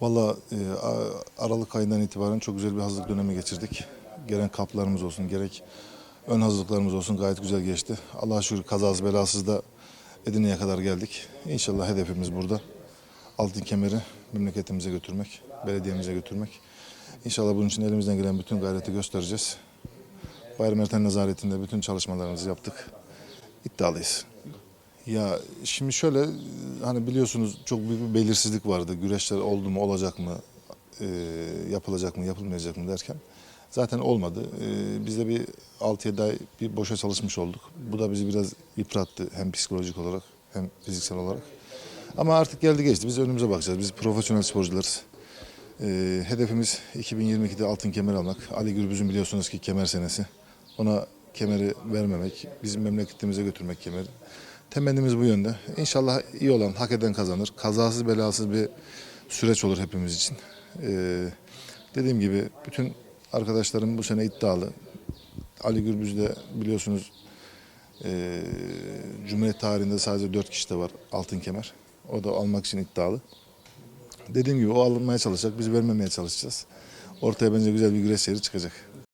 Valla e, Aralık ayından itibaren çok güzel bir hazırlık dönemi geçirdik. Gelen kaplarımız olsun, gerek ön hazırlıklarımız olsun gayet güzel geçti. Allah'a şükür kazasız belasız da Edirne'ye kadar geldik. İnşallah hedefimiz burada. Altın kemeri memleketimize götürmek, belediyemize götürmek. İnşallah bunun için elimizden gelen bütün gayreti göstereceğiz. Bayram Erten Nezaretinde bütün çalışmalarımızı yaptık. İddialıyız. Ya şimdi şöyle hani biliyorsunuz çok büyük bir belirsizlik vardı. Güreşler oldu mu olacak mı e, yapılacak mı yapılmayacak mı derken zaten olmadı. E, biz de bir 6-7 ay bir boşa çalışmış olduk. Bu da bizi biraz yıprattı hem psikolojik olarak hem fiziksel olarak. Ama artık geldi geçti. Biz önümüze bakacağız. Biz profesyonel sporcularız. E, hedefimiz 2022'de altın kemer almak. Ali Gürbüz'ün biliyorsunuz ki kemer senesi. Ona kemeri vermemek, bizim memleketimize götürmek kemeri. Temennimiz bu yönde. İnşallah iyi olan, hak eden kazanır. Kazasız belasız bir süreç olur hepimiz için. Ee, dediğim gibi bütün arkadaşlarım bu sene iddialı. Ali Gürbüz de biliyorsunuz e, Cumhuriyet tarihinde sadece dört kişi de var altın kemer. O da almak için iddialı. Dediğim gibi o alınmaya çalışacak, biz vermemeye çalışacağız. Ortaya bence güzel bir güreş seyri çıkacak.